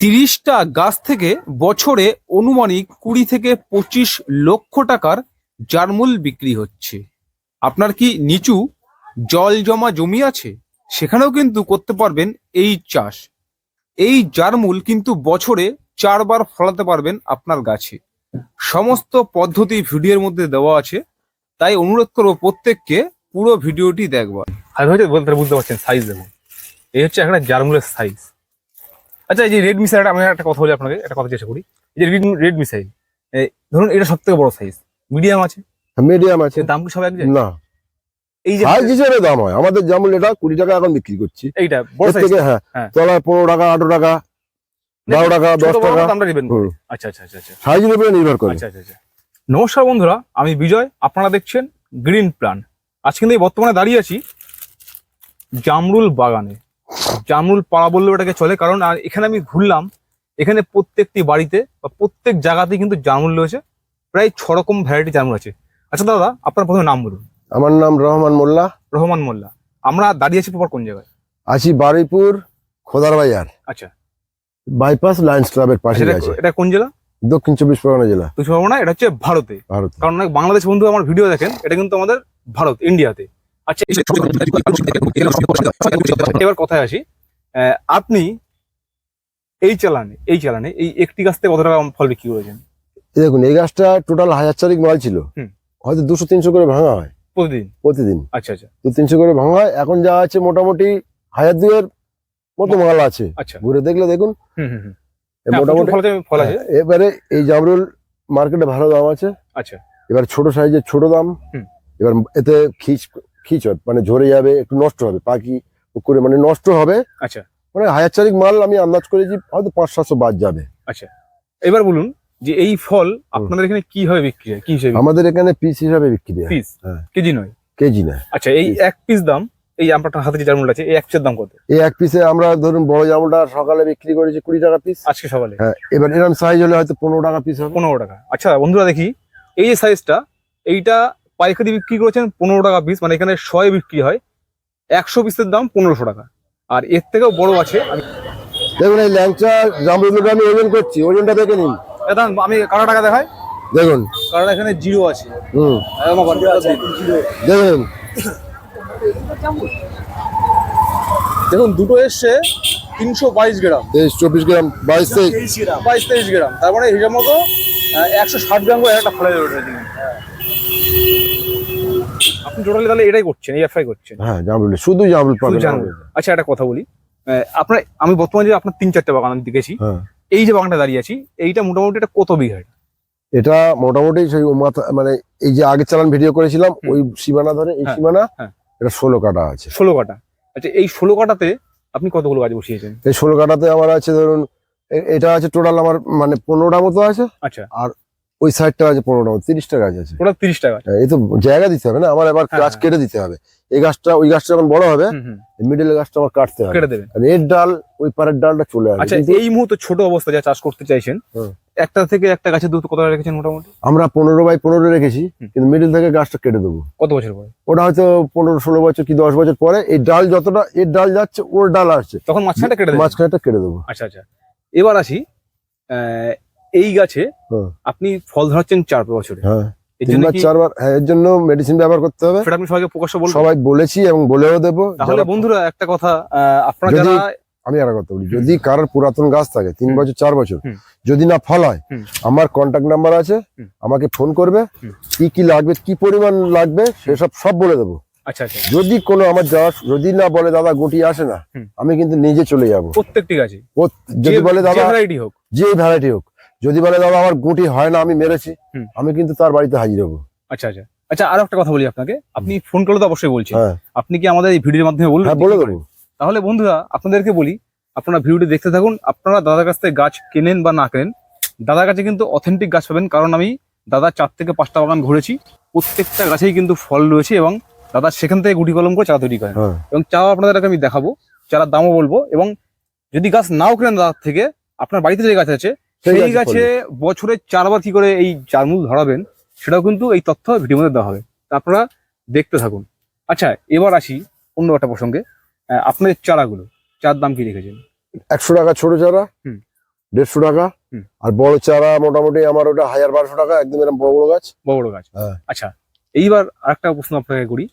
তিরিশটা গাছ থেকে বছরে অনুমানিক কুড়ি থেকে পঁচিশ লক্ষ টাকার জারমূল বিক্রি হচ্ছে। আপনার কি নিচু জল জমা জমি আছে? সেখানেও কিন্তু করতে পারবেন এই চাষ। এই জারমূল কিন্তু বছরে চারবার ফলাতে পারবেন আপনার গাছে। সমস্ত পদ্ধতি ভিডিওর মধ্যে দেওয়া আছে। তাই অনুরোধ করব প্রত্যেককে পুরো ভিডিওটি দেখবার। আর হয়তো বলতে বুঝতে পারছেন সাইজ দেখুন। এই হচ্ছে একটা জারমুলের সাইজ আচ্ছা এই যে রেড মিসাইল আমি একটা কথা বলি আপনাকে একটা কথা চেষ্টা করি। এই যে রেড মিসাইল ধরুন এটা সব থেকে বড় সাইজ মিডিয়াম আছে? মিডিয়াম আছে। দাম কি সব এক না। এই যে সাইজ হিসেবে দাম হয়। আমাদের যেমন এটা কুড়ি টাকা এখন বিক্রি করছি। এইটা বড় সাইজ হ্যাঁ হ্যাঁ। তলায় পনেরো টাকা আঠারো টাকা বারো টাকা দশ টাকা। আচ্ছা আচ্ছা আচ্ছা আচ্ছা। সাইজের উপরে নির্ভর করে। আচ্ছা নমস্কার বন্ধুরা আমি বিজয়। আপনারা দেখছেন গ্রিন প্ল্যান আজ কিন্তু বর্তমানে দাঁড়িয়ে আছি জামরুল বাগানে। জামরুল পাড়া বললেও এটাকে চলে। কারণ আর এখানে আমি ঘুরলাম এখানে প্রত্যেকটি বাড়িতে বা প্রত্যেক জায়গাতেই কিন্তু জামরুল রয়েছে। প্রায় ছ রকম ভ্যারাইটি জামরুল আছে। আচ্ছা দাদা আপনার প্রথমে নাম বলুন। আমার নাম রহমান মোল্লা। রহমান মোল্লা। আমরা দাঁড়িয়ে আছি প্রপার কোন জায়গায়? আছি বারুইপুর খোদার বাজার। আচ্ছা। বাইপাস লায়ন্স ক্লাবের পাশে আছে। এটা কোন জেলা? দক্ষিণ চব্বিশ পরগনা জেলা। তুই পরগনা এটা হচ্ছে ভারতে। ভারত। কারণ অনেক বাংলাদেশ বন্ধু আমার ভিডিও দেখেন এটা কিন্তু আমাদের ভারত ইন্ডিয়াতে আচ্ছা এবার কথায় আসি? আহ, আপনি এই চালানে এই চালানে এই একটি গাছ থেকে কত টাকা ফল বিক্রি করেছেন? এই দেখুন এই গাছটা টোটাল হাজার চারিক মাল ছিল। হয়তো দুশো তিনশো করে ভাঙা হয়। প্রতিদিন? প্রতিদিন। আচ্ছা আচ্ছা। দু তিনশো করে ভাঙা হয়। এখন যা আছে মোটামুটি হাজার দুয়ের মতো মাল আছে। আচ্ছা। ঘুরে দেখলে দেখুন। হুম হুম হুম। এ প্রচুর মোটামুটি ফল আছে ফল আছে। হ্যাঁ, এবারে এই জামরুল মার্কেটে ভালো দাম আছে। আচ্ছা। এবার ছোট সাইজের ছোট দাম। এবার এতে খিচ খিচ হয়, মানে ঝরে যাবে একটু নষ্ট হবে পাখি করে মানে নষ্ট হবে। আচ্ছা। মানে হাজার চারিক মাল আমি আন্দাজ করেছি হয়তো পাঁচ সাতশো বাদ যাবে। আচ্ছা। এবার বলুন যে এই ফল আপনাদের এখানে কীভাবে বিক্রি হয়? কি হিসেবে আমাদের এখানে পিস হিসাবে বিক্রি হয়। পিস হ্যাঁ। কেজি নয়? কেজি না আচ্ছা এই এক পিস দাম এই আপনার হাতে যে জার্মুল আছে এই এক পিসের দাম কত? এই এক পিসে আমরা ধরুন বড় জামুলটা সকালে বিক্রি করেছি কুড়ি টাকা পিস আজকে সকালে? হ্যাঁ এবার এরকম সাইজ হলে হয়তো পনেরো টাকা পিস হবে। পনেরো টাকা। আচ্ছা বন্ধুরা দেখি এই যে সাইজটা এইটা পাইকারি বিক্রি করেছেন পনেরো টাকা পিস মানে এখানে শয়ে বিক্রি হয়। একশো পিসের দাম পনেরোশো টাকা। আর এর থেকেও বড় আছে দেখুন এই ল্যাংচা জামরুলটা আমি ওজন করছি ওজনটা দেখে নিন। এটা আমি কারও টাকা দেখাই। দেখুন। কারণ এখানে জিরো আছে। হুম। দেখুন। দেখুন দুটো এসছে তিনশো বাইশ গ্রাম। তেইশ চব্বিশ গ্রাম বাইশ তেইশ। বাইশ তেইশ গ্রাম। তার মানে হিসাব মতো একশো ষাট গ্রাম করে একটা ফলে যাবে আপনি টোটালি তাহলে এটাই করছেন এই এফআই করছেন। হ্যাঁ জামরুল শুধু জামরুল পাবেন আচ্ছা একটা কথা বলি। আপনার আমি বর্তমানে যে আপনার তিন চারটে বাগান আমি দেখেছি হ্যাঁ। এই যে বাগানটা দাঁড়িয়ে আছি এইটা মোটামুটি এটা কত বিঘা এটা? মোটামুটি সেই মাথা মানে এই যে আগের চালান ভিডিও করেছিলাম। ওই সীমানা ধরে এই হ্যাঁ, সীমানা হ্যাঁ। এটা ষোলো কাটা আছে। ষোলো কাটা আচ্ছা এই ষোলো কাটাতে আপনি কতগুলো গাছ বসিয়েছেন? এই ষোলো কাটাতে আমার আছে ধরুন এটা আছে টোটাল আমার মানে পনেরোটা মতো আছে। আচ্ছা। ওই সাইডটা আছে পনেরোটা মতো তিরিশটা গাছ আছে। ওটা তিরিশ টাকা হ্যাঁ, এই তো জায়গা দিতে হবে না আমার এবার হ্যাঁ, গাছ হ্যাঁ। কেটে দিতে হবে। এই গাছটা ওই গাছটা যখন বড় হবে মিডল গাছটা আমার কাটতে হবে। কেটে দেবেন আর এর ডাল ওই পারের ডালটা চলে আসবে। আচ্ছা এই মুহূর্তে ছোট অবস্থা যা চাষ করতে চাইছেন একটা থেকে একটা গাছের দূরত্ব কত রেখেছেন মোটামুটি? আমরা পনেরো বাই পনেরো রেখেছি কিন্তু মিডল থেকে গাছটা কেটে দেবো। কত বছর পরে? ওটা হয়তো পনেরো ষোলো বছর কি দশ বছর পরে এই ডাল যতটা এর ডাল যাচ্ছে ওর ডাল আসছে। তখন মাঝখানটা কেটে মাঝখানেটা কেটে দেবো। আচ্ছা আচ্ছা। এবার আসি এই গাছে আপনি ফল ধরাচ্ছেন চার বছরে। হ্যাঁ। এর জন্য তিনবার চারবার হ্যাঁ এর জন্য মেডিসিন ব্যবহার করতে হবে। সেটা আপনি সবাইকে প্রকাশ্য সবাই বলেছি এবং বলেও দেবো। তাহলে বন্ধুরা একটা কথা আপনারা যারা আমি আর কথা বলি। যদি কারোর পুরাতন গাছ থাকে তিন বছর চার বছর যদি না ফল হয় আমার কন্ট্যাক্ট নাম্বার আছে আমাকে ফোন করবে। কি কি লাগবে কি পরিমাণ লাগবে সেসব সব বলে দেবো। আচ্ছা আচ্ছা। যদি কোনো আমার যাওয়ার যদি না বলে দাদা গুটি আসে না আমি কিন্তু নিজে চলে যাব। প্রত্যেকটি গাছে? যদি বলে দাদা ভ্যারাইটি হোক। যে ভ্যারাইটি হোক। যদি বলে দাদা আমার গুটি হয় না আমি মেরেছি আমি কিন্তু তার বাড়িতে হাজির হব। আচ্ছা আচ্ছা। আচ্ছা আরও একটা কথা বলি আপনাকে। আপনি ফোন করলে তো অবশ্যই বলছেন হ্যাঁ। আপনি কি আমাদের এই ভিডিওর মাধ্যমে বলবেন? হ্যাঁ বলে দেবো। তাহলে বন্ধুরা আপনাদেরকে বলি আপনারা ভিডিওটি দেখতে থাকুন। আপনারা দাদার কাছ থেকে গাছ কেনেন বা না কেনেন দাদার কাছে কিন্তু অথেন্টিক গাছ পাবেন। কারণ আমি দাদা চার থেকে পাঁচটা বাগান ঘুরেছি। প্রত্যেকটা গাছেই কিন্তু ফল রয়েছে এবং দাদা সেখান থেকে গুটি কলম করে চারা তৈরি করেন। হ্যাঁ। এবং চাও আপনাদেরকে আমি দেখাবো। চারার দামও বলব এবং যদি গাছ নাও কেনেন দাদার থেকে আপনার বাড়িতে যে গাছ আছে সেই গাছে বছরে চারবার কি করে এই জারমুল ধরাবেন সেটাও কিন্তু এই তথ্য ভিডিওর মধ্যে দেওয়া হবে। আপনারা দেখতে থাকুন। আচ্ছা এবার আসি অন্য একটা প্রসঙ্গে। আপনাদের চারাগুলো চার দাম কি রেখেছেন? একশো টাকা ছোট চারা দেড়শো টাকা। আর বড় চারা মোটামুটি আমার ওটা হাজার বারোশো টাকা একদম এরকম বড় বড় গাছ। বড় বড় গাছ। হ্যাঁ। আচ্ছা এইবার আরেকটা প্রশ্ন আপনাকে করি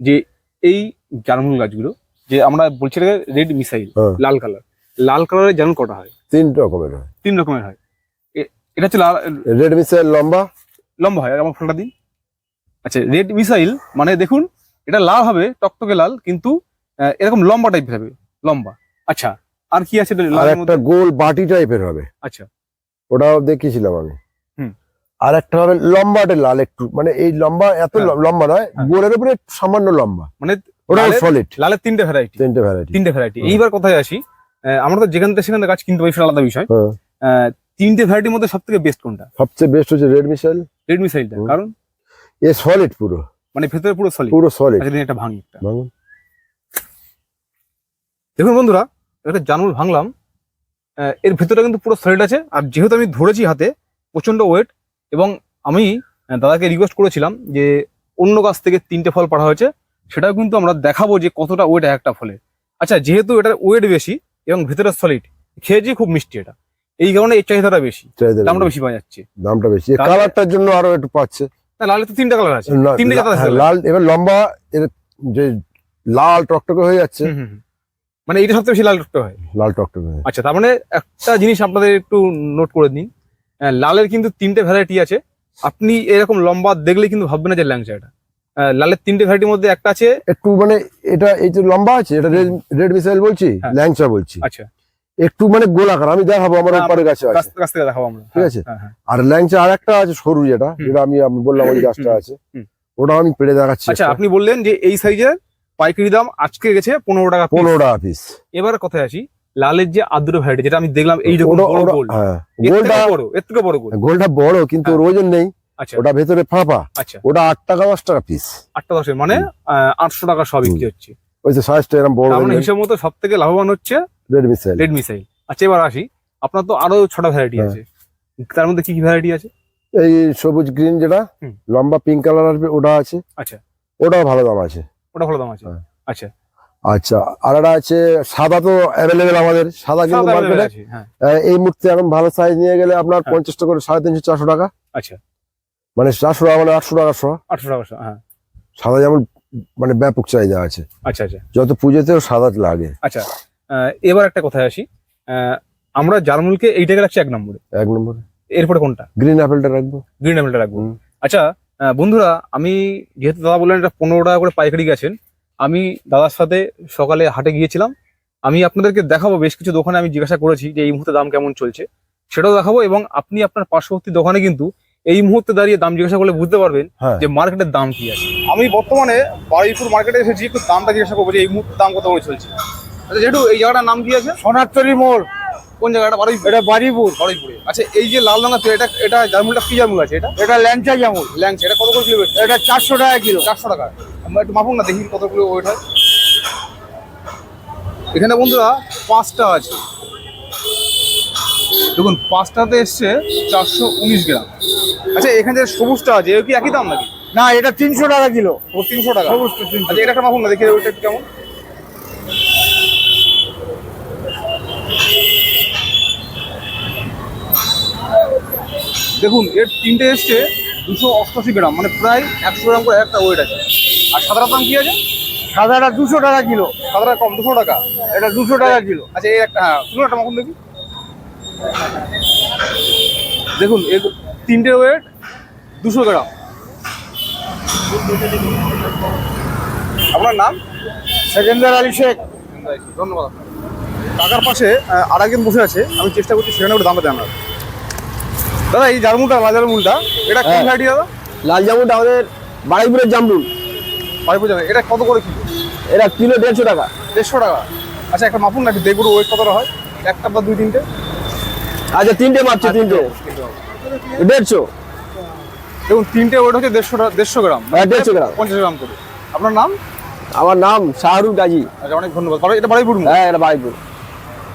যে এই জার্মুল গাছগুলো যে আমরা বলছি রেড মিসাইল হ্যাঁ। লাল কালার লাল কালারের জার্মুল কটা হয়? তিন রকমের হয়। তিন রকমের হয়। এটা হচ্ছে রেড মিসাইল লম্বা? লম্বা হয় আমার ফলটা দিন। আচ্ছা রেড মিসাইল মানে দেখুন এটা লাল হবে টকটকে লাল কিন্তু এরকম লম্বা টাইপের হবে লম্বা। আচ্ছা আর কি আছে আর একটা গোল বাটি টাইপের হবে। আচ্ছা। ওটাও দেখিয়েছিলাম আমি। হুম। আর একটা হবে লম্বাটে লাল একটু মানে এই লম্বা এত হ্যাঁ। লম্বা নয় হ্যাঁ। গোলের উপরে সামান্য লম্বা। মানে ওটা সলিড লালের তিনটে ভ্যারাইটি তিনটে ভ্যারাইটি তিনটে ভ্যারাইটি এইবার কোথায় আসি? আমরা তো যেখান থেকে সেখান গাছ কিনতে পারি সেটা আলাদা বিষয়। হ্যাঁ। তিনটে ভ্যারাইটির মধ্যে সব থেকে বেস্ট কোনটা? সবচেয়ে বেস্ট হচ্ছে রেড মিসাইল রেড মিসাইলটা কারণ? এ সলিড পুরো। মানে ভেতরে পুরো সলিড পুরো সলিড আচ্ছা একটা ভাঙি একটা। ভাঙুন। দেখুন বন্ধুরা একটা জানুল ভাঙলাম এর ভেতরটা কিন্তু পুরো সলিড আছে আর যেহেতু আমি ধরেছি হাতে প্রচণ্ড ওয়েট এবং আমি দাদাকে রিকোয়েস্ট করেছিলাম যে অন্য গাছ থেকে তিনটে ফল পাড়া হয়েছে সেটাও কিন্তু আমরা দেখাবো যে কতটা ওয়েট একটা ফলে। আচ্ছা যেহেতু এটার ওয়েট বেশি এবং ভেতরে সলিড খেয়েছি খুব মিষ্টি এটা। এই কারণে এর চাহিদাটা বেশি। দামটা বেশি। পাওয়া যাচ্ছে। দামটা বেশি। কালারটার জন্য আরও একটু পাচ্ছে। না লালে তো তিনটা কালার আছে। তিনটে জাত আছে। হ্যাঁ, লাল এবার লম্বা এর যে লাল টকটকে হয়ে যাচ্ছে। মানে এটা সবথেকে বেশি লাল রক্ত হয়। লাল টকটকে হয়ে। আচ্ছা তার মানে একটা জিনিস আপনাদের একটু নোট করে দিন। লালের কিন্তু তিনটে ভ্যারাইটি আছে। আপনি এরকম লম্বা দেখলে কিন্তু ভাববেন না যে ল্যাংচা এটা। লালের তিনটে ভ্যারাইটির মধ্যে একটা আছে। একটু মানে এটা এই যে লম্বা আছে এটা রেড মিসাইল বলছি হ্যাঁ। ল্যাংচা বলছি। আচ্ছা। একটু মানে গোলাকার আমি দেখাবো আমার উপরে গাছে আছে। কাছ থেকে দেখাবো আমরা। ঠিক আছে? হ্যাঁ, হ্যাঁ। আর ল্যাংচা আর একটা আছে সরু যেটা যেটা আমি আমি বললাম ওই গাছটা আছে। ওটা আমি পেড়ে দেখাচ্ছি আচ্ছা আপনি বললেন যে এই সাইজের পাইকারি দাম আজকে গেছে পনেরো টাকা পনেরো টাকা পিস এবার কথায় আসি লালের যে আদ্র ভ্যারাইটি যেটা আমি দেখলাম এই রকম বড় গোল হ্যাঁ গোলটা বড় এর থেকে বড় গোল। গোলটা বড় কিন্তু। ওর ওজন নেই। ওটা ভেতরে ফাঁপা। আচ্ছা। ওটা আট টাকা দশ টাকা পিস আটটা দশের মানে আটশো টাকা সব বিক্রি হচ্ছে। ওই যে সাইজটা এরকম বড় মানে হিসেব মতো সব থেকে লাভবান হচ্ছে রেড মিসাইল রেড মিসাইল আচ্ছা এবার আসি। আপনার তো আরও ছটা ভ্যারাইটি। আছে। তার মধ্যে কি কি ভ্যারাইটি আছে? এই সবুজ গ্রিন যেটা লম্বা পিঙ্ক কালার আসবে ওটা আছে। আচ্ছা। ওটাও ভালো দাম আছে। ওটা ভালো দাম আছে। হ্যাঁ। আচ্ছা। আচ্ছা আর একটা আছে সাদা তো অ্যাভেলেবেল আমাদের। সাদা কিন্তু মার্কেটে হ্যাঁ। এই মুহূর্তে এখন ভালো সাইজ নিয়ে গেলে আপনার হ্যাঁ। পঞ্চাশ টাকা করে সাড়ে তিনশো চারশো টাকা। আচ্ছা। মানে চারশো টাকা মানে আটশো টাকা আটশো টাকা। হ্যাঁ। সাদা যেমন মানে ব্যাপক চাহিদা আছে। আচ্ছা আচ্ছা। যত পুজোতেও সাদা লাগে। আচ্ছা এবার একটা কথায় আসি। আমরা জার্মুলকে এইটাকে রাখছি এক নম্বরে। এক নম্বরে। এরপরে কোনটা? গ্রিন অ্যাপেলটা রাখব। গ্রিন অ্যাপেলটা রাখব। আচ্ছা বন্ধুরা আমি যেহেতু দাদা বললেন এটা পনেরো টাকা করে পাইকারি গেছেন আমি দাদার সাথে সকালে হাটে গিয়েছিলাম। আমি আপনাদেরকে দেখাবো বেশ কিছু দোকানে আমি জিজ্ঞাসা করেছি যে এই মুহূর্তে দাম কেমন চলছে। সেটাও দেখাবো এবং আপনি আপনার পার্শ্ববর্তী দোকানে কিন্তু এই মুহূর্তে দাঁড়িয়ে দাম জিজ্ঞাসা করলে বুঝতে পারবেন হ্যাঁ। যে মার্কেটের দাম কি আছে। আমি বর্তমানে বারুইপুর মার্কেটে এসেছি একটু দামটা জিজ্ঞাসা করব যে এই মুহূর্তে দাম কত করে চলছে। আচ্ছা যেহেতু এই জায়গাটার নাম কি আছে? সোনারতলি মোড়। কোন জায়গাটা? বারুইপুর। এটা বাড়িপুর বারুইপুরে। আচ্ছা এই যে লাল রঙের এটা এটা জার্মুলটা কি জার্মুল আছে এটা? এটা ল্যাংচা জামুল। ল্যাংচা এটা কত করে কিলো এটা চারশো টাকা কিলো। চারশো টাকা। আমরা একটু মাপুন না দেখি কত কিলো ওইটা এখানে বন্ধুরা পাঁচটা আছে। দেখুন পাঁচটাতে এসছে চারশো উনিশ গ্রাম। আচ্ছা এখানে যে সবুজটা আছে কি একই দাম নাকি? না এটা তিনশো টাকা কিলো। ও তিনশো টাকা। তিনশো। আচ্ছা এটা একটা মাপুন না দেখি ওইটা একটু কেমন? দেখুন এর তিনটে এসছে দুশো অষ্টাশি গ্রাম মানে প্রায় একশো গ্রাম করে একটা ওয়েট আছে। আর সাদার দাম কি আছে? সাদাটা দুশো টাকা কিলো। সাদাটা কম দুশো টাকা। এটা দুশো টাকা কিলো। আচ্ছা এই একটা হ্যাঁ একটা মাখন দেখি। দেখুন তিনটে ওয়েট দুশো গ্রাম। আপনার নাম? সেকেন্দার আলী শেখ। ধন্যবাদ। টাকার পাশে আর একজন বসে আছে আমি চেষ্টা করছি সেখানে ওটা দামটা দেন দাদা এই জারমুলটা লাল জারমুলটা এটা কোন হ্যাঁ। ভ্যারাইটি দাদা? লাল জামুনটা আমাদের বাড়িপুরের জামরুল। বাড়িপুর জানেন এটা কত করে কিলো? এটা কিলো দেড়শো টাকা। দেড়শো টাকা। আচ্ছা একটা মাপুন নাকি দেখব ওয়েট কতটা হয়? একটা বা দুই তিনটে? আচ্ছা তিনটে মাপছে তিনটে। দেড়শো? দেখুন তিনটে ওয়েট হচ্ছে দেড়শো দেড়শো গ্রাম। হ্যাঁ, 150 গ্রাম। পঞ্চাশ গ্রাম করে। আপনার নাম? আমার নাম শাহরুখ গাজী। আচ্ছা অনেক ধন্যবাদ। এটা বাড়িপুর। হ্যাঁ এটা বাড়িপুর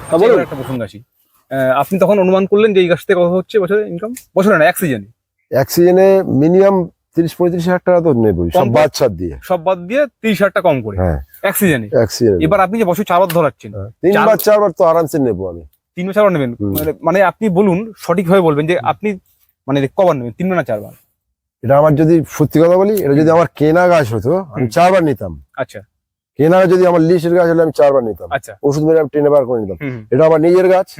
আচ্ছা, এবার একটা প্রসঙ্গ আসি আহ, আপনি তখন অনুমান করলেন যে এই গাছ থেকে কত হচ্ছে বছরে ইনকাম বছরে না এক সিজনে এক সিজনে মিনিমাম তিরিশ পঁয়ত্রিশ হাজার টাকা তো নেবই সব কম- বাচ্চা দিয়ে। সব বাদ দিয়ে তিরিশ হাজার টাকা কম করে। হ্যাঁ। এক সিজনে এক সিজনে এবার আপনি যে বছর চার বার ধরাচ্ছেন তিন চার- বার চারবার তো আরামসে নেব আমি। তিন বা চারবার নেবেন। মানে- মানে আপনি বলুন সঠিকভাবে বলবেন যে আপনি মানে কবার নেবেন তিনবার না চারবার? এটা আমার যদি সত্যি কথা বলি এটা যদি আমার কেনা গাছ হতো আমি চারবার নিতাম। আচ্ছা। কেনা যদি আমার লিস্টের গাছ হলে আমি চারবার নিতাম। আচ্ছা। ওষুধ মেরে আমি টেনে বার করে নিতাম। এটা আমার নিজের গাছ।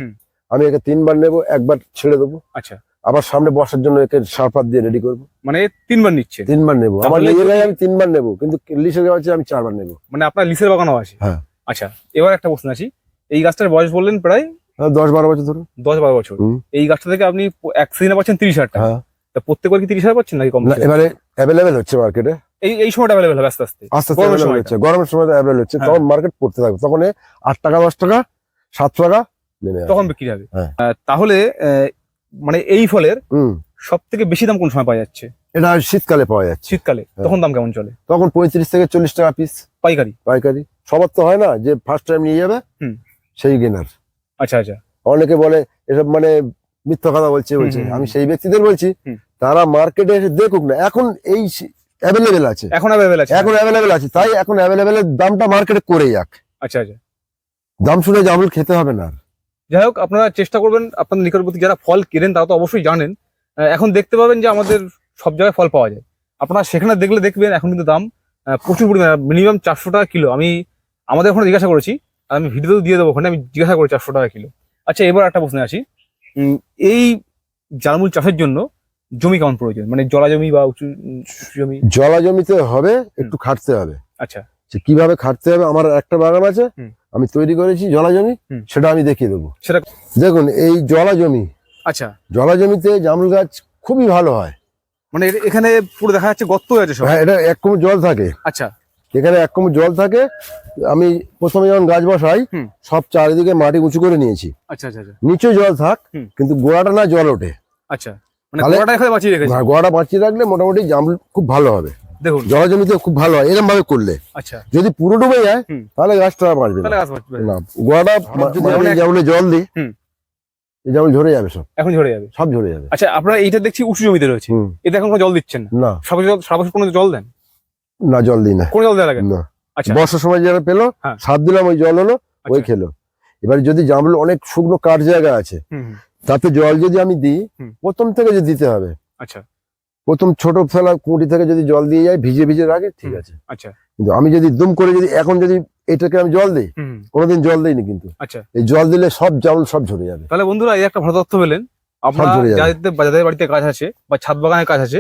আমি একে তিনবার নেব একবার ছেড়ে দেবো। আচ্ছা। আবার সামনে বর্ষার জন্য একে সারপাত দিয়ে রেডি করব। মানে তিনবার নিচ্ছে। তিনবার নেব। আমার নিজের গাছ আমি তিনবার নেব কিন্তু লিস্টের গাছ আমি চারবার নেব। মানে আপনার লিসের বাগানও আছে? হ্যাঁ। আচ্ছা এবার একটা প্রশ্ন আছি এই গাছটার বয়স বললেন প্রায় দশ বারো বছর ধরুন। দশ বারো বছর। এই গাছটা থেকে আপনি এক সিজনে পাচ্ছেন তিরিশ হাজার টাকা। হ্যাঁ। তা প্রত্যেকবার কি তিরিশ হাজার পাচ্ছেন নাকি কম না, এবারে অ্যাভেলেবেল হচ্ছে মার্কেটে এই এই সময়টা অ্যাভেলেবেল হবে আস্তে আস্তে। আস্তে গরমের available হচ্ছে। গরমের সময় অ্যাভেলেবল হচ্ছে। হ্যাঁ। তখন মার্কেট পড়তে থাকবে। তখন আট টাকা দশ টাকা সাত টাকা তখন বিক্রি হবে। হ্যাঁ। তাহলে মানে এই ফলের সব থেকে বেশি দাম কোন সময় পাওয়া যাচ্ছে? এটা শীতকালে পাওয়া যাচ্ছে। শীতকালে। তখন দাম কেমন চলে? তখন পঁয়ত্রিশ থেকে চল্লিশ টাকা পিস পাইকারি। পাইকারি। সবার তো হয় না যে ফার্স্ট টাইম নিয়ে যাবে হুম। সেই গেনার আচ্ছা আচ্ছা। অনেকে বলে এসব মানে মিথ্যা কথা বলছে বলছে। আমি সেই ব্যক্তিদের বলছি তারা মার্কেটে এসে দেখুক না। এখন এই অ্যাভেলেবেল আছে। এখন অ্যাভেলেবেল আছে। এখন অ্যাভেলেবেল আছে। তাই এখন অ্যাভেলেবেলের দামটা মার্কেটে করে যাক। আচ্ছা আচ্ছা। দাম শুনে জামরুল খেতে হবে না। যাই হোক আপনারা চেষ্টা করবেন আপনাদের নিকটবর্তী যারা ফল কেনেন তারা তো অবশ্যই জানেন। এখন দেখতে পাবেন যে আমাদের সব জায়গায় ফল পাওয়া যায়। আপনারা সেখানে দেখলে দেখবেন এখন কিন্তু দাম প্রচুর পরিমাণে মিনিমাম চারশো টাকা কিলো। আমি আমাদের ওখানে জিজ্ঞাসা করেছি আর আমি ভিডিওতেও দিয়ে দেবো ওখানে আমি জিজ্ঞাসা করি চারশো টাকা কিলো। আচ্ছা এবার একটা প্রশ্নে আসি। এই জারমুল চাষের জন্য জমি কেমন প্রয়োজন? মানে জলা জমি বা উঁচু জমি? জলা জমিতে হবে একটু খাটতে হবে। আচ্ছা। কীভাবে খাটতে হবে? আমার একটা বাগান আছে আমি তৈরি করেছি জলা জমি সেটা আমি দেখিয়ে দেবো। সেটা দেখুন এই জলা জমি আচ্ছা। জলা জমিতে জামরুল গাছ খুবই ভালো হয়। মানে এখানে পুরো দেখা যাচ্ছে গর্ত হয়ে আছে হ্যাঁ এটা এক জল থাকে। আচ্ছা। এখানে এক কোমর জল থাকে আমি প্রথমে যখন গাছ বসাই সব চারিদিকে মাটি উঁচু করে নিয়েছি। আচ্ছা আচ্ছা আচ্ছা। নিচে জল থাক কিন্তু গোড়াটা না জল ওঠে। আচ্ছা। মানে গোড়াটা এখানে বাঁচিয়ে রাখলে মোটামুটি জাম খুব ভালো হবে। দেখুন। জলা জমিতে খুব ভালো হয় এরকম ভাবে করলে। আচ্ছা। যদি পুরো ডুবে যায় তাহলে গাছটা বাঁচবে না। গোড়াটা মানে যেমন জল দিই যেমন ঝরে যাবে সব। এখন ঝরে যাবে। সব ঝরে যাবে। আচ্ছা আপনারা এইটা দেখছি উঁচু জমিতে রয়েছে। এতে এখন জল দিচ্ছেন না। কোনো জল দেন? না জল দিই না। কোনো জল দেওয়া লাগে? না? আচ্ছা। বর্ষার সময় যারা পেল হ্যাঁ। সাত দিলাম ওই জল হলো ওই আচ্ছা। খেলো। এবার যদি জামরুল অনেক শুকনো কাঠ জায়গা আছে তাতে জল যদি আমি দিই প্রথম থেকে যদি দিতে হবে। আচ্ছা। প্রথম ছোট ফেলা কুঁটি থেকে যদি জল দিয়ে যায় ভিজে ভিজে রাখে ঠিক আছে। আচ্ছা। কিন্তু আমি যদি দুম করে যদি এখন যদি এটাকে আমি জল দিই কোনোদিন জল দিইনি কিন্তু। আচ্ছা। এই জল দিলে সব জামরুল সব ঝরে যাবে। তাহলে বন্ধুরা এই একটা ভালো তথ্য পেলেন। আপনার যাদের বাড়িতে গাছ আছে বা ছাদ বাগানের কাজ আছে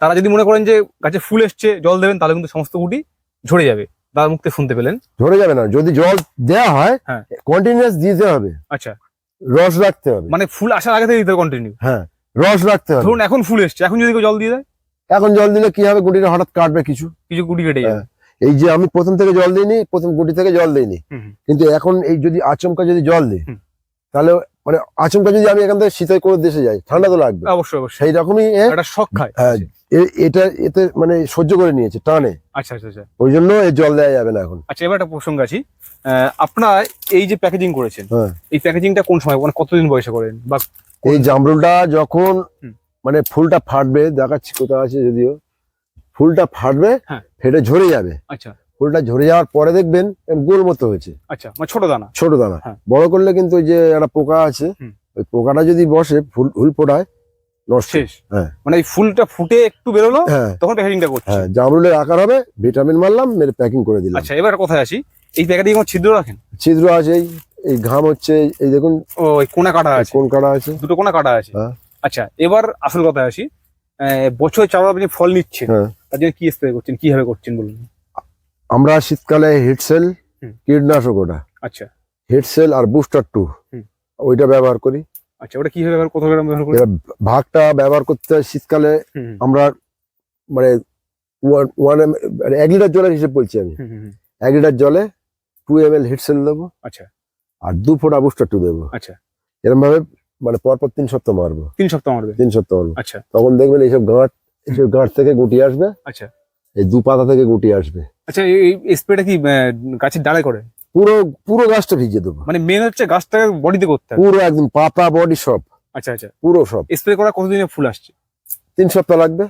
তারা যদি মনে করেন যে গাছে ফুল এসছে জল দেবেন তাহলে কিন্তু সমস্ত গুটি ঝরে যাবে। তার মুক্তে শুনতে পেলেন। ঝরে যাবে না। যদি জল দেওয়া হয়। কন্টিনিউয়াস দিতে হবে। আচ্ছা। রস রাখতে হবে। মানে ফুল আসার আগে থেকে দিতে কন্টিনিউ হ্যাঁ রস রাখতে হবে। ধরুন এখন ফুল এসছে এখন যদি কেউ জল দিয়ে দেয়? এখন জল দিলে কি হবে? গুটিটা হঠাৎ কাটবে কিছু। কিছু গুটি কেটে যাবে। হ্যাঁ। এই যে আমি প্রথম থেকে জল দিইনি প্রথম গুটি থেকে জল দিইনি। কিন্তু এখন এই যদি আচমকা যদি জল দিই তাহলে মানে আচমকা যদি আমি এখান থেকে শীতের কোনো দেশে যাই ঠান্ডা তো লাগবে। অবশ্যই অবশ্যই। সেই রকমই একটা শখ খায় হ্যাঁ, এটা এতে মানে সহ্য করে নিয়েছে টানে। আচ্ছা আচ্ছা আচ্ছা। ওই জন্য জল দেওয়া যাবে না এখন। আচ্ছা এবার একটা প্রসঙ্গ আছি। আপনারা এই যে প্যাকেজিং করেছেন হ্যাঁ। এই প্যাকেজিংটা কোন সময় মানে কতদিন বয়সে করেন? বা এই জামরুলটা যখন মানে ফুলটা ফাটবে দেখাচ্ছি কোথাও আছে যদিও ফুলটা ফাটবে হ্যাঁ। ফেটে ঝরে যাবে। আচ্ছা। ফুলটা ঝরে যাওয়ার পরে দেখবেন গোল মতো হয়েছে। আচ্ছা মানে ছোট দানা? ছোট দানা। হ্যাঁ। বড় করলে কিন্তু ওই যে একটা পোকা আছে ওই পোকাটা যদি বসে ফুল ফুল ফোটায় হ্যাঁ। মানে এই ফুলটা ফুটে একটু বেরোলো হ্যাঁ। তখন প্যাকেজিংটা করছে। হ্যাঁ জামরুলের আকার হবে ভিটামিন মারলাম মেরে প্যাকিং করে দিলাম। আচ্ছা এবার কোথায় আসি? এই প্যাকেটিং কোনো ছিদ্র রাখেন? ছিদ্র আছে এই- এই ঘাম হচ্ছে এই দেখুন। ও কোনা কাটা আছে। কোন কাটা আছে? দুটো কোনা কাটা আছে। আচ্ছা এবার আসল কথায় আসি। বছর চার আপনি ফল নিচ্ছেন। তার জন্য কি স্প্রে করছেন? কীভাবে করছেন বলুন? আমরা শীতকালে হিটসেল কীটনাশক ওটা। আচ্ছা। হিটসেল আর বুস্টার টু ওইটা ব্যবহার করি। আচ্ছা ওটা কীভাবে ব্যবহার কত গ্রাম ব্যবহার এবার ভাগটা ব্যবহার করতে হয় শীতকালে। আমরা মানে ওয়ান মানে এক লিটার জলের হিসেব বলছি আমি। এক লিটার জলে টু এম এল হিটসেল দেবো। আচ্ছা। আর দু ফোঁটা বুস্টার টু দেবো। আচ্ছা। এরকম ভাবে মানে পরপর তিন সপ্তাহ মারবো। তিন সপ্তাহ মারবে? তিন সপ্তাহ মারবো। আচ্ছা। তখন দেখবেন এইসব গাঁট এইসব গাঁট থেকে গুটি আসবে। আচ্ছা। এই দু পাতা থেকে গুটি আসবে। আচ্ছা এই স্প্রেটা কি গাছের ডালে করে? পুরো পুরো গাছটা ভিজে দেবো। মানে মেন হচ্ছে গাছটাকে বডিতে করতে হবে? পুরো একদম পাতা বডি সব। আচ্ছা আচ্ছা। পুরো সব। স্প্রে করা কতদিনে ফুল আসছে? তিন সপ্তাহ লাগবে।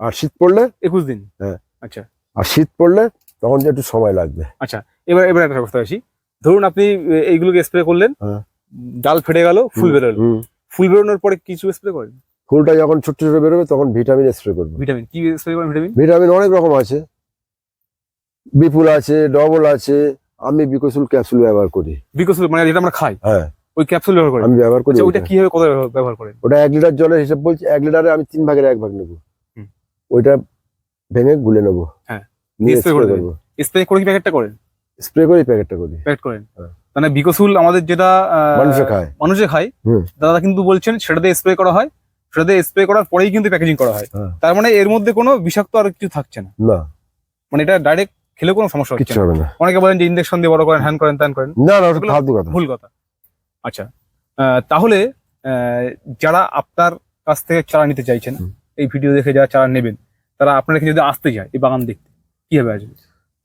আর শীত পড়লে? একুশ দিন? হ্যাঁ। আচ্ছা। আর শীত পড়লে তখন যে একটু সময় লাগবে। আচ্ছা এবার এবার একটা কথা আসি। ধরুন আপনি এইগুলোকে স্প্রে করলেন। হ্যাঁ। ডাল ফেটে গেল ফুল বেরোলো। ফুল বেরোনোর পরে কিছু স্প্রে করেন? ফুলটা যখন ছোট ছোট বেরোবে তখন ভিটামিন স্প্রে করব। ভিটামিন। কি স্প্রে করেন ভিটামিন? ভিটামিন অনেক রকম আছে। বিপুল আছে ডবল আছে। আমি বিকশুল ক্যাপসুল ব্যবহার করি। বিকশুল মানে যেটা আমরা খাই? হ্যাঁ। ওই ক্যাপসুল ব্যবহার করেন? আমি ব্যবহার করি আচ্ছা ওইটা ওইটা। কীভাবে কত ব্যবহার করেন? ওটা এক লিটার জলের হিসাব বলছি এক লিটারে আমি তিন ভাগের এক ভাগ নেব। ওইটা ভেঙে গুলে নেব। হ্যাঁ। নিয়ে স্প্রে করে করব। স্প্রে করে কি প্যাকেটটা করেন? স্প্রে করে প্যাকেটটা করি। প্যাকেট করেন? হ্যাঁ। মানে বিকশুল আমাদের যেটা মানুষে খায়। মানুষে খায়। দাদা কিন্তু বলছেন সেটা দিয়ে স্প্রে করা হয়। সেটা দিয়ে স্প্রে করার পরেই কিন্তু প্যাকেজিং করা হয়। হ্যাঁ। তার মানে এর মধ্যে কোনো বিষাক্ত আর কিছু থাকছে না। না। মানে এটা ডাইরেক্ট খেলে কোনো সমস্যা হচ্ছে না। অনেকে বলেন যে ইঞ্জেকশন দিয়ে বড় করেন হ্যান করেন ত্যান করেন। না না ওটা ফালতু কথা। ভুল কথা। আচ্ছা তাহলে যারা আপনার কাছ থেকে চারা নিতে চাইছেন এই ভিডিও দেখে যারা চারা নেবেন তারা আপনার এখানে যদি আসতে যায় এই বাগান দেখতে কীভাবে আসবে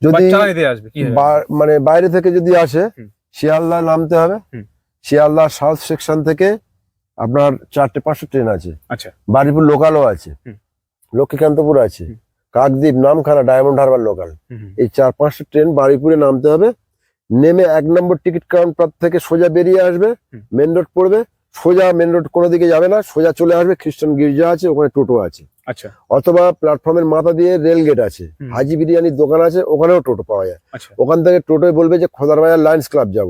যদি চারা নিতে আসবে মানে বাইরে থেকে যদি আসে। শিয়ালদা নামতে হবে। শিয়ালদা সাউথ সেকশন থেকে আপনার চারটে পাঁচশো ট্রেন আছে। আচ্ছা। বারিপুর লোকালও আছে। লক্ষ্মীকান্তপুর আছে। Kakdwip Namkhana Diamond Harbour local. এই চার পাঁচটা ট্রেন বারিপুরে নামতে হবে। নেমে এক নম্বর টিকিট কাউন্টার থেকে সোজা বেরিয়ে আসবে। মেন রোড পড়বে। সোজা মেন রোড কোনো দিকে যাবে না। সোজা চলে আসবে খ্রিস্টান গির্জা আছে ওখানে টোটো আছে। আচ্ছা। অথবা প্ল্যাটফর্মের মাথা দিয়ে রেল গেট আছে। হাজি বিরিয়ানির দোকান আছে ওখানেও টোটো পাওয়া যায়। আচ্ছা। ওখান থেকে টোটোয় বলবে যে খোদার বাজার লায়ন্স ক্লাব যাব।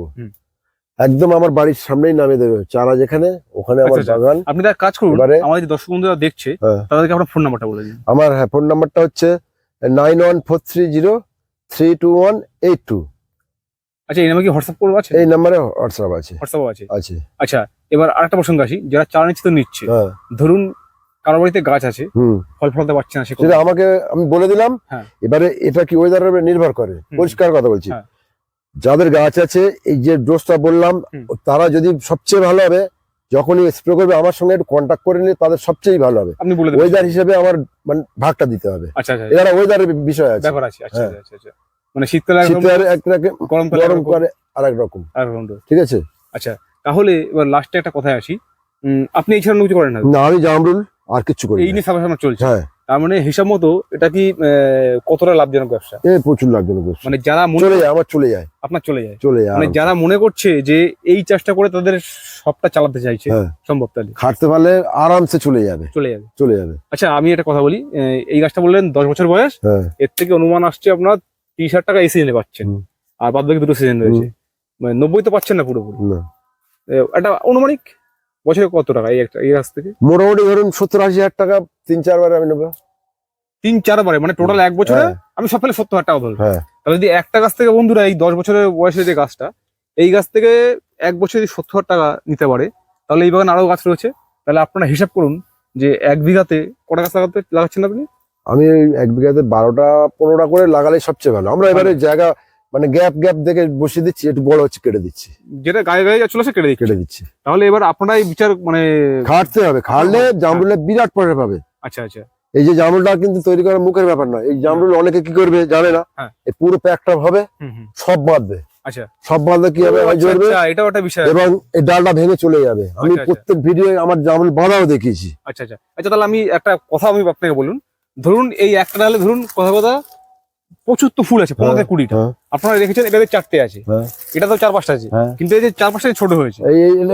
একদম আমার বাড়ির সামনেই নামিয়ে দেবে। চারা যেখানে ওখানে আমার আচ্ছা, আচ্ছা। বাগান। আপনি তার কাজ করুন। এবারে- আমাদের যে দর্শক বন্ধুরা দেখছে হ্যাঁ। তাদেরকে আপনার ফোন নাম্বারটা বলে দিন আমার হ্যাঁ ফোন নাম্বারটা হচ্ছে nine one four three zero three two one eight two আচ্ছা এই নামে কি হোয়াটসঅ্যাপ করব আছে? এই নাম্বারে হোয়াটসঅ্যাপ আছে। হোয়াটসঅ্যাপ আছে। আছে। আচ্ছা এবার আরেকটা প্রসঙ্গ আসি। যারা চারা নিচ্ছে তো নিচ্ছে। হ্যাঁ। ধরুন কারও বাড়িতে গাছ আছে ফল ফলাতে পারছে না সেটা আমাকে আমি বলে দিলাম হ্যাঁ। এবারে এটা কি ওয়েদারের নির্ভর করে? পরিষ্কার কথা বলছি। যাদের গাছ আছে এই যে ডোজটা বললাম তারা যদি সবচেয়ে ভালো হবে যখনই স্প্রে করবে আমার সঙ্গে একটু কন্ট্যাক্ট করে নিলে তাদের সবচেয়ে ভালো হবে। আপনি বলে দেবেন। ওয়েদার হিসেবে আমার মানে ভাগটা দিতে হবে। আচ্ছা আচ্ছা এরা ওয়েদারের বিষয় আছে। ব্যাপার আছে আচ্ছা হ্যাঁ। আচ্ছা আচ্ছা মানে শীতকালে একরকম, শীতে এক রকম গরমকালে গরম করে আর এক রকম। ঠিক আছে? আচ্ছা তাহলে এবার লাস্টে একটা কথায় আসি। আপনি এই ছাড়া অন্য কিছু করেন না? না আমি জামরুল আর কিছু করি এই। নিয়ে সাবাসানা চলছে। হ্যাঁ। তার মানে হিসাব মতো এটা কি কতটা লাভজনক ব্যবসা? এ প্রচুর লাভজনক ব্যবসা। মানে যারা মনে চলে যায় আমার চলে যায়। আপনার চলে যায়। চলে যায় মানে যারা মনে করছে যে এই চাষটা করে তাদের সবটা চালাতে চাইছে হ্যাঁ। সম্ভব তাহলে? খাটতে পারলে আরামসে চলে যাবে। চলে যাবে। চলে যাবে। আচ্ছা আমি একটা কথা বলি এই গাছটা বললেন দশ বছর বয়স হ্যাঁ। এর থেকে অনুমান আসছে আপনার তিরিশ হাজার টাকা এই সিজনে পাচ্ছেন। আর বাদ বাকি দুটো সিজন রয়েছে। মানে নব্বই তো পাচ্ছেন না পুরোপুরি। একটা অনুমানিক বছরে কত টাকা এই একটা এই গাছ থেকে? মোটামুটি ধরুন সত্তর আশি হাজার টাকা তিন চারবার আমি নেব। তিন চারবারে মানে টোটাল এক বছরে হ্যাঁ, আমি সব ফেলে সত্তর হাজার টাকা ধরবো হ্যাঁ। তাহলে যদি একটা গাছ থেকে বন্ধুরা এই দশ বছরের বয়সের যে গাছটা এই গাছ থেকে এক বছরে যদি সত্তর হাজার টাকা নিতে পারে তাহলে এই বাগানে আরও গাছ রয়েছে। তাহলে আপনারা হিসাব করুন যে এক বিঘাতে কটা গাছ লাগাতে লাগাচ্ছেন আপনি? আমি এক বিঘাতে বারোটা পনেরোটা করে লাগালে সবচেয়ে ভালো। আমরা এবারে জায়গা মানে গ্যাপ গ্যাপ দেখে বসিয়ে দিচ্ছি একটু বড় হচ্ছে কেটে দিচ্ছি। যেটা গায়ে গায়ে চলে আসে কেটে দিচ্ছে। কেটে দিচ্ছি। তাহলে এবার আপনারা এই বিচার মানে খাটতে হবে খাটলে হ্যাঁ। জামরুলে বিরাট পরে পাবে। আচ্ছা আচ্ছা। এই যে জামরুলটা কিন্তু তৈরি করা মুখের ব্যাপার না এই জামরুল অনেকে কি করবে জানে না? হ্যাঁ। এই পুরো প্যাকটা হবে সব বাঁধবে। আচ্ছা। সব বাঁধলে কি হবে? হয় আচ্ছা, জ্বলবে আচ্ছা, এটাও একটা বিষয়। এবং এই ডালটা ভেঙে চলে যাবে। আমি আচ্ছা, আচ্ছা। প্রত্যেক ভিডিও আমার জামরুল বাঁধাও দেখিয়েছি। আচ্ছা আচ্ছা। আচ্ছা তাহলে আমি একটা কথা আমি আপনাকে বলুন। ধরুন এই একটা ডালে ধরুন কথা কথা প্রচুর তো ফুল আছে পনেরো থেকে কুড়িটা। হ্যাঁ। আপনারা রেখেছেন এটাতে চারটে আছে। হ্যাঁ। এটা তো চার পাঁচটা আছে। হ্যাঁ। কিন্তু এই যে চার পাঁচটা ছোট হয়েছে।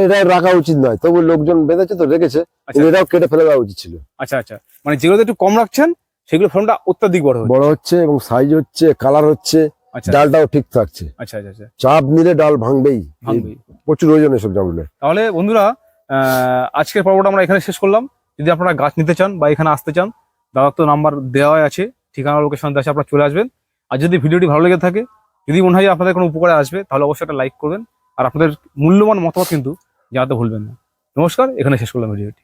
এটা রাখা উচিত নয়। তবু লোকজন বেঁধেছে তো রেখেছে। আচ্ছা। এটাও কেটে ফেলে দেওয়া উচিত ছিল। আচ্ছা আচ্ছা। মানে যেগুলোতে একটু কম রাখছেন সেগুলো ফর্মটা অত্যাধিক বড় বড় হচ্ছে এবং সাইজ হচ্ছে কালার হচ্ছে আচ্ছা। ডালটাও ঠিক থাকছে। আচ্ছা আচ্ছা আচ্ছা। চাপ নিলে ডাল ভাঙবেই। ভাঙবেই। প্রচুর ওজন এসব জামরুলের তাহলে বন্ধুরা আহ, আজকের পর্বটা আমরা এখানে শেষ করলাম। যদি আপনারা গাছ নিতে চান বা এখানে আসতে চান দাদার তো নাম্বার দেওয়াই আছে। ঠিকানা লোকেশন আছে আপনারা চলে আসবেন। আর যদি ভিডিওটি ভালো লেগে থাকে, যদি মনে হয় আপনাদের কোনো উপকারে আসবে, তাহলে অবশ্যই একটা লাইক করবেন। আর আপনাদের মূল্যবান মতামত কিন্তু জানাতে ভুলবেন না। নমস্কার, এখানে শেষ করলাম ভিডিওটি।